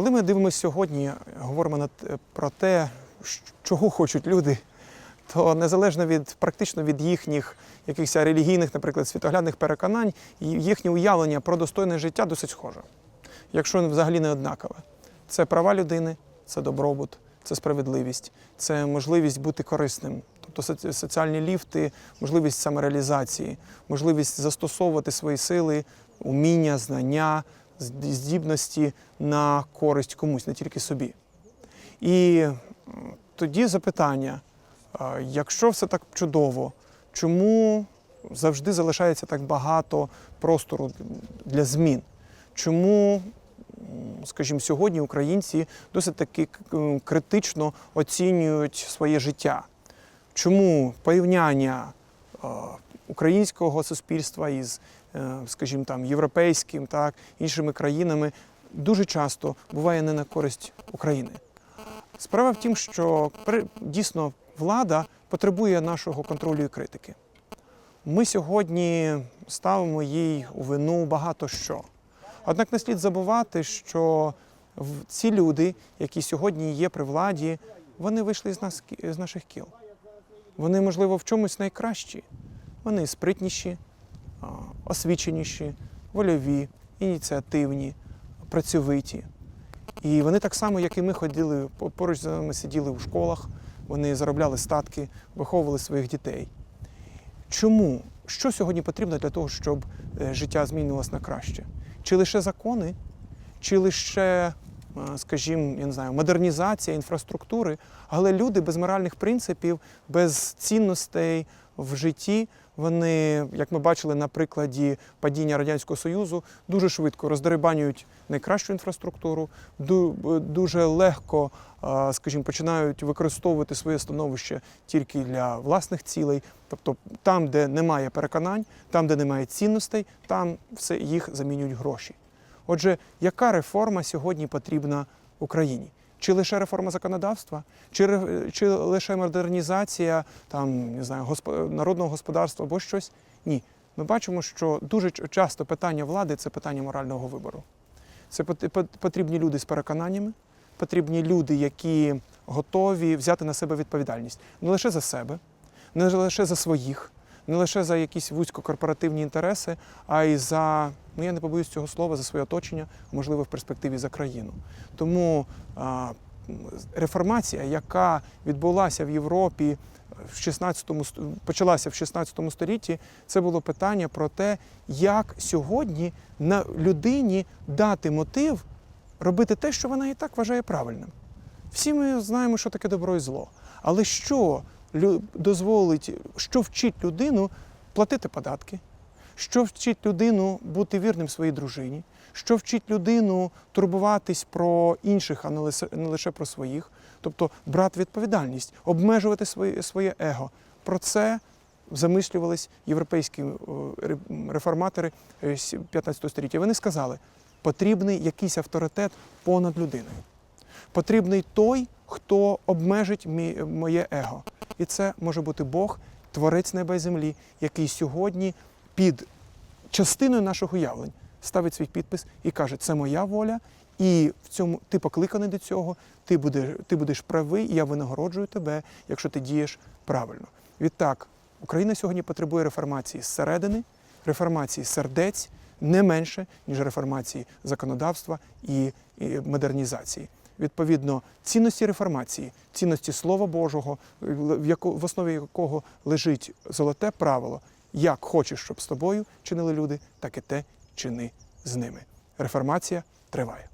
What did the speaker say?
Коли ми дивимося сьогодні, говоримо про те, чого хочуть люди, то незалежно від практично від їхніх якихось релігійних, наприклад, світоглядних переконань, їхнє уявлення про достойне життя досить схоже, якщо взагалі не однакове. Це права людини, це добробут, це справедливість, це можливість бути корисним. Тобто соціальні ліфти, можливість самореалізації, можливість застосовувати свої сили, уміння, знання, здібності на користь комусь, не тільки собі. І тоді запитання: якщо все так чудово, чому завжди залишається так багато простору для змін? Чому, скажімо, сьогодні українці досить таки критично оцінюють своє життя? Чому порівняння українського суспільства із, скажімо, там, європейським, так, іншими країнами дуже часто буває не на користь України? Справа в тім, що дійсно влада потребує нашого контролю і критики. Ми сьогодні ставимо їй у вину багато що. Однак не слід забувати, що ці люди, які сьогодні є при владі, вони вийшли з, нас, з наших кіл. Вони, можливо, в чомусь найкращі. Вони спритніші, освіченіші, вольові, ініціативні, працьовиті. І вони так само, як і ми ходили, поруч з нами сиділи у школах, вони заробляли статки, виховували своїх дітей. Чому? Що сьогодні потрібно для того, щоб е, життя змінилось на краще? Чи лише закони, чи лише, скажімо, я не знаю, модернізація інфраструктури, але люди без моральних принципів, без цінностей в житті, вони, як ми бачили на прикладі падіння Радянського Союзу, дуже швидко роздерибанюють найкращу інфраструктуру, е, дуже легко, е, скажімо, починають використовувати своє становище тільки для власних цілей. Тобто там, де немає переконань, там, де немає цінностей, там все їх замінюють гроші. Отже, яка реформа сьогодні потрібна Україні? Чи лише реформа законодавства, чи, чи лише модернізація там, не знаю, госпо- народного господарства або щось? Ні. Ми бачимо, що дуже часто питання влади це питання морального вибору. Це пот- пот- потрібні люди з переконаннями, потрібні люди, які готові взяти на себе відповідальність не лише за себе, не лише за своїх, не лише за якісь вузькокорпоративні інтереси, а й за, ну я не побоюсь цього слова, за своє оточення, можливо, в перспективі за країну. Тому а, реформація, яка відбулася в Європі в 16 ст- почалася в 16 столітті, це було питання про те, як сьогодні на людині дати мотив робити те, що вона і так вважає правильним. Всі ми знаємо, що таке добро і зло. Але що дозволить, що вчить людину платити податки, що вчить людину бути вірним своїй дружині, що вчить людину турбуватись про інших, а не лише, про своїх, тобто брати відповідальність, обмежувати своє, своє его. Про це замислювались європейські е, реформатори е, сі- 15 століття. Вони сказали, потрібний якийсь авторитет понад людиною. Потрібний той, хто обмежить моє его. І це може бути Бог, творець неба і землі, який сьогодні під частиною наших уявлень ставить свій підпис і каже: це моя воля, і в цьому ти покликаний до цього, ти будеш, ти будеш правий, і я винагороджую тебе, якщо ти дієш правильно. Відтак, Україна сьогодні потребує реформації зсередини, реформації сердець не менше, ніж реформації законодавства і, модернізації. Відповідно, цінності реформації, цінності Слова Божого, в, основі якого лежить золоте правило: як хочеш, щоб з тобою чинили люди, так і те чини з ними. Реформація триває.